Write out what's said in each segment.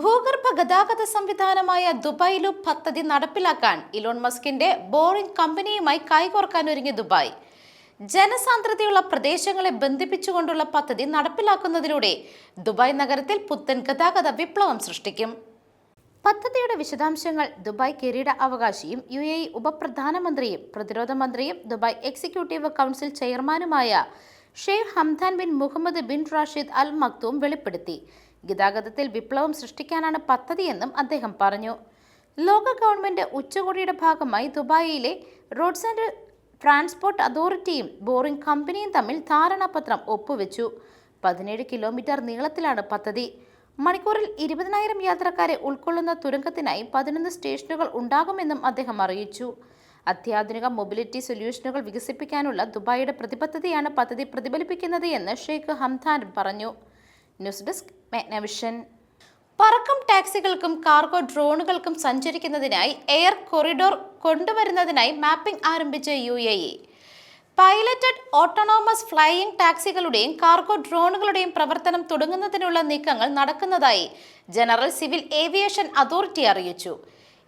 ഭൂഗർഭ ഗതാഗത സംവിധാനമായ ദുബായ് ലൂപ്പ് പദ്ധതി നടപ്പിലാക്കാൻ ഇലോൺ മസ്കിന്റെ ബോറിംഗ് കമ്പനിയുമായി കൈകോർക്കാൻ ഒരുങ്ങി ദുബായ്. ജനസാന്ദ്രതയുള്ള പ്രദേശങ്ങളെ ബന്ധിപ്പിച്ചുകൊണ്ടുള്ള പദ്ധതി നടപ്പിലാക്കുന്നതിലൂടെ ദുബായ് നഗരത്തിൽ പുത്തൻ ഗതാഗത വിപ്ലവം സൃഷ്ടിക്കും. പദ്ധതിയുടെ വിശദാംശങ്ങൾ ദുബായ് കിരീട അവകാശിയും യു എ ഉപപ്രധാനമന്ത്രിയും പ്രതിരോധ മന്ത്രിയും ദുബായ് എക്സിക്യൂട്ടീവ് കൗൺസിൽ ചെയർമാനുമായ Sheikh Hamdan bin Mohammed bin Rashid Al Maktoum വെളിപ്പെടുത്തി. ഗതാഗതത്തിൽ വിപ്ലവം സൃഷ്ടിക്കാനാണ് പദ്ധതിയെന്നും അദ്ദേഹം പറഞ്ഞു. ലോക ഗവൺമെന്റ് ഉച്ചകോടിയുടെ ഭാഗമായി ദുബായിയിലെ റോഡ്സ് ആൻഡ് ട്രാൻസ്പോർട്ട് അതോറിറ്റിയും ബോറിംഗ് കമ്പനിയും തമ്മിൽ ധാരണാപത്രം ഒപ്പുവെച്ചു. പതിനേഴ് കിലോമീറ്റർ നീളത്തിലാണ് പദ്ധതി. മണിക്കൂറിൽ ഇരുപതിനായിരം യാത്രക്കാരെ ഉൾക്കൊള്ളുന്ന തുരങ്കത്തിനായി പതിനൊന്ന് സ്റ്റേഷനുകൾ ഉണ്ടാകുമെന്നും അദ്ദേഹം അറിയിച്ചു. അത്യാധുനിക മൊബിലിറ്റി സൊല്യൂഷനുകൾ വികസിപ്പിക്കാനുള്ള ദുബായിയുടെ പ്രതിബദ്ധതയാണ് പദ്ധതി പ്രതിഫലിപ്പിക്കുന്നത് എന്ന് ഷെയ്ഖ് ഹംദാൻ പറഞ്ഞു. ന്യൂസ് ഡെസ്ക് മെഗ്നവിഷൻ പറക്കും ടാക്സികൾക്കും കാർഗോ ഡ്രോണുകൾക്കും സഞ്ചരിക്കുന്നതിനായി എയർ കൊറിഡോർ കൊണ്ടുവരുന്നതിനായി മാപ്പിംഗ് ആരംഭിച്ച U A E. Piloted autonomous flying ടാക്സികളുടെയും cargo ഡ്രോണുകളുടെയും പ്രവർത്തനം തുടങ്ങുന്നതിനുള്ള നീക്കങ്ങൾ നടക്കുന്നതായി ജനറൽ സിവിൽ ഏവിയേഷൻ അതോറിറ്റി അറിയിച്ചു.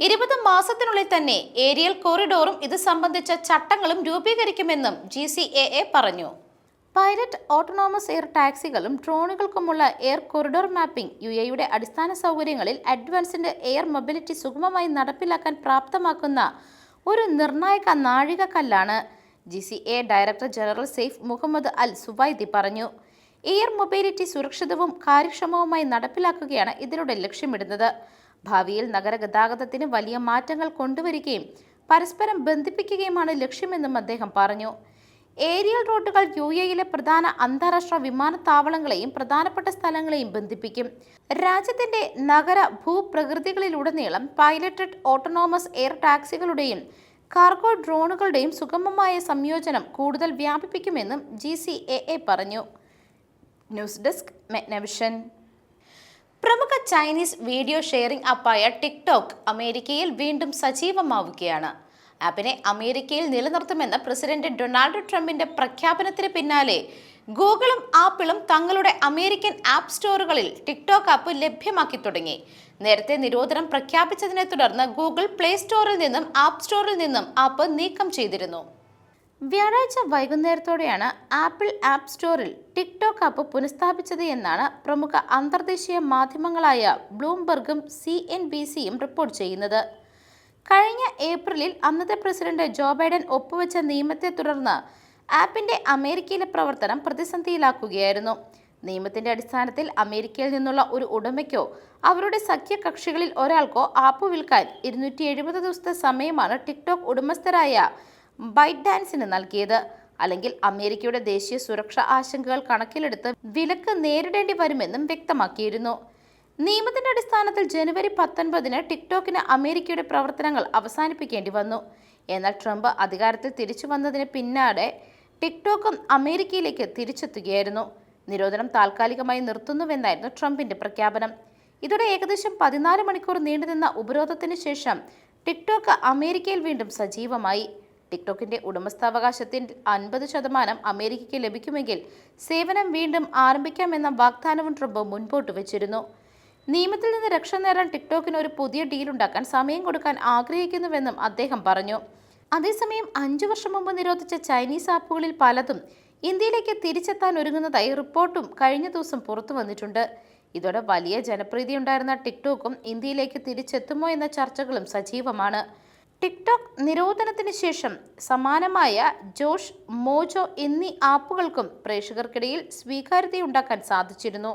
ഇരുപത് മാസത്തിനുള്ളിൽ തന്നെ ഏരിയൽ കോറിഡോറും ഇത് സംബന്ധിച്ച ചട്ടങ്ങളും രൂപീകരിക്കുമെന്നും ജി പറഞ്ഞു. പൈലറ്റ് ഓട്ടോണോമസ് എയർ ടാക്സികളും ഡ്രോണുകൾക്കുമുള്ള എയർ കൊറിഡോർ മാപ്പിംഗ് യു എയുടെ അടിസ്ഥാന സൗകര്യങ്ങളിൽ അഡ്വാൻസ്ഡ് എയർ മൊബിലിറ്റി സുഗമമായി നടപ്പിലാക്കാൻ പ്രാപ്തമാക്കുന്ന ഒരു നിർണായക നാഴികക്കല്ലാണ്. G C A director general Saif Mohammed Al Zubaidi പറഞ്ഞു. എയർ മൊബിലിറ്റി സുരക്ഷിതവും കാര്യക്ഷമവുമായി നടപ്പിലാക്കുകയാണ് ഇതിലൂടെ ലക്ഷ്യമിടുന്നത്. ഭാവിയിൽ നഗരഗതാഗതത്തിന് വലിയ മാറ്റങ്ങൾ കൊണ്ടുവരികയും പരസ്പരം ബന്ധിപ്പിക്കുകയുമാണ് ലക്ഷ്യമെന്നും അദ്ദേഹം പറഞ്ഞു. ഏരിയൽ റോഡുകൾ യു എയിലെ പ്രധാന അന്താരാഷ്ട്ര വിമാനത്താവളങ്ങളെയും പ്രധാനപ്പെട്ട സ്ഥലങ്ങളെയും ബന്ധിപ്പിക്കും. രാജ്യത്തിന്റെ നഗര ഭൂപ്രകൃതികളിലുടനീളം പൈലറ്റഡ് ഓട്ടോണോമസ് എയർ ടാക്സികളുടെയും കാർഗോ ഡ്രോണുകളുടെയും സുഗമമായ സംയോജനം കൂടുതൽ വ്യാപിപ്പിക്കുമെന്നും ജി സി എ എ പറഞ്ഞു. ന്യൂസ് ഡെസ്ക് മെഗ്നവിഷൻ പ്രമുഖ ചൈനീസ് വീഡിയോ ഷെയറിംഗ് ആപ്പായ ടിക്ടോക്ക് അമേരിക്കയിൽ വീണ്ടും സജീവമാവുകയാണ്. ആപ്പിനെ അമേരിക്കയിൽ നിലനിർത്തുമെന്ന പ്രസിഡന്റ് ഡൊണാൾഡ് ട്രംപിന്റെ പ്രഖ്യാപനത്തിന് പിന്നാലെ ഗൂഗിളും ആപ്പിളും തങ്ങളുടെ അമേരിക്കൻ ആപ്പ് സ്റ്റോറുകളിൽ ടിക്ടോക്ക് ആപ്പ് ലഭ്യമാക്കി തുടങ്ങി. നേരത്തെ നിരോധനം പ്രഖ്യാപിച്ചതിനെ തുടർന്ന് ഗൂഗിൾ പ്ലേ സ്റ്റോറിൽ നിന്നും ആപ്പ് സ്റ്റോറിൽ നിന്നും ആപ്പ് നീക്കം ചെയ്തിരുന്നു. വ്യാഴാഴ്ച വൈകുന്നേരത്തോടെയാണ് ആപ്പിൾ ആപ്പ് സ്റ്റോറിൽ ടിക്ടോക്ക് ആപ്പ് പുനഃസ്ഥാപിച്ചത് എന്നാണ് പ്രമുഖ അന്തർദേശീയ മാധ്യമങ്ങളായ ബ്ലൂംബർഗും സി റിപ്പോർട്ട് ചെയ്യുന്നത്. കഴിഞ്ഞ ഏപ്രിലിൽ അന്നത്തെ പ്രസിഡന്റ് ജോ ബൈഡൻ ഒപ്പുവെച്ച നിയമത്തെ തുടർന്ന് ആപ്പിന്റെ അമേരിക്കയിലെ പ്രവർത്തനം പ്രതിസന്ധിയിലാക്കുകയായിരുന്നു. നിയമത്തിന്റെ അടിസ്ഥാനത്തിൽ അമേരിക്കയിൽ നിന്നുള്ള ഒരു ഉടമയ്ക്കോ അവരുടെ സഖ്യകക്ഷികളിൽ ഒരാൾക്കോ ആപ്പ് വിൽക്കാൻ ഇരുന്നൂറ്റി എഴുപത് ദിവസത്തെ സമയമാണ് ടിക്ടോക്ക് ഉടമസ്ഥരായ ബൈറ്റ് ഡാൻസിന് നൽകിയത്. അല്ലെങ്കിൽ അമേരിക്കയുടെ ദേശീയ സുരക്ഷാ ആശങ്കകൾ കണക്കിലെടുത്ത് വിലക്ക് നേരിടേണ്ടി വരുമെന്നും വ്യക്തമാക്കിയിരുന്നു. നിയമത്തിന്റെ അടിസ്ഥാനത്തിൽ ജനുവരി പത്തൊൻപതിന് ടിക്ടോക്കിന് അമേരിക്കയുടെ പ്രവർത്തനങ്ങൾ അവസാനിപ്പിക്കേണ്ടി വന്നു. എന്നാൽ ട്രംപ് അധികാരത്തിൽ തിരിച്ചു വന്നതിന് പിന്നാലെ ടിക്ടോക്കും അമേരിക്കയിലേക്ക് തിരിച്ചെത്തുകയായിരുന്നു. നിരോധനം താൽക്കാലികമായി നിർത്തുന്നുവെന്നായിരുന്നു ട്രംപിന്റെ പ്രഖ്യാപനം. ഇതോടെ ഏകദേശം പതിനാല് മണിക്കൂർ നീണ്ടുനിന്ന ഉപരോധത്തിന് ശേഷം ടിക്ടോക്ക് അമേരിക്കയിൽ വീണ്ടും സജീവമായി. ടിക്ടോക്കിന്റെ ഉടമസ്ഥാവകാശത്തിൽ അൻപത് ശതമാനം അമേരിക്കയ്ക്ക് ലഭിക്കുമെങ്കിൽ സേവനം വീണ്ടും ആരംഭിക്കാമെന്ന വാഗ്ദാനവും ട്രംപ് മുൻപോട്ട് വെച്ചിരുന്നു. നിയമത്തിൽ നിന്ന് രക്ഷ നേടാൻ ടിക്ടോക്കിന് ഒരു പുതിയ ഡീൽ ഉണ്ടാക്കാൻ സമയം കൊടുക്കാൻ ആഗ്രഹിക്കുന്നുവെന്നും അദ്ദേഹം പറഞ്ഞു. അതേസമയം അഞ്ചു വർഷം മുമ്പ് നിരോധിച്ച ചൈനീസ് ആപ്പുകളിൽ പലതും ഇന്ത്യയിലേക്ക് തിരിച്ചെത്താൻ ഒരുങ്ങുന്നതായി റിപ്പോർട്ടും കഴിഞ്ഞ ദിവസം പുറത്തു വന്നിട്ടുണ്ട്. ഇതോടെ വലിയ ജനപ്രീതി ഉണ്ടായിരുന്ന ടിക്ടോക്കും ഇന്ത്യയിലേക്ക് തിരിച്ചെത്തുമോ എന്ന ചർച്ചകളും സജീവമാണ്. ടിക്ടോക്ക് നിരോധനത്തിന് ശേഷം സമാനമായ ജോഷ് മോജോ എന്നീ ആപ്പുകൾക്കും പ്രേക്ഷകർക്കിടയിൽ സ്വീകാര്യതയുണ്ടാക്കാൻ സാധിച്ചിരുന്നു.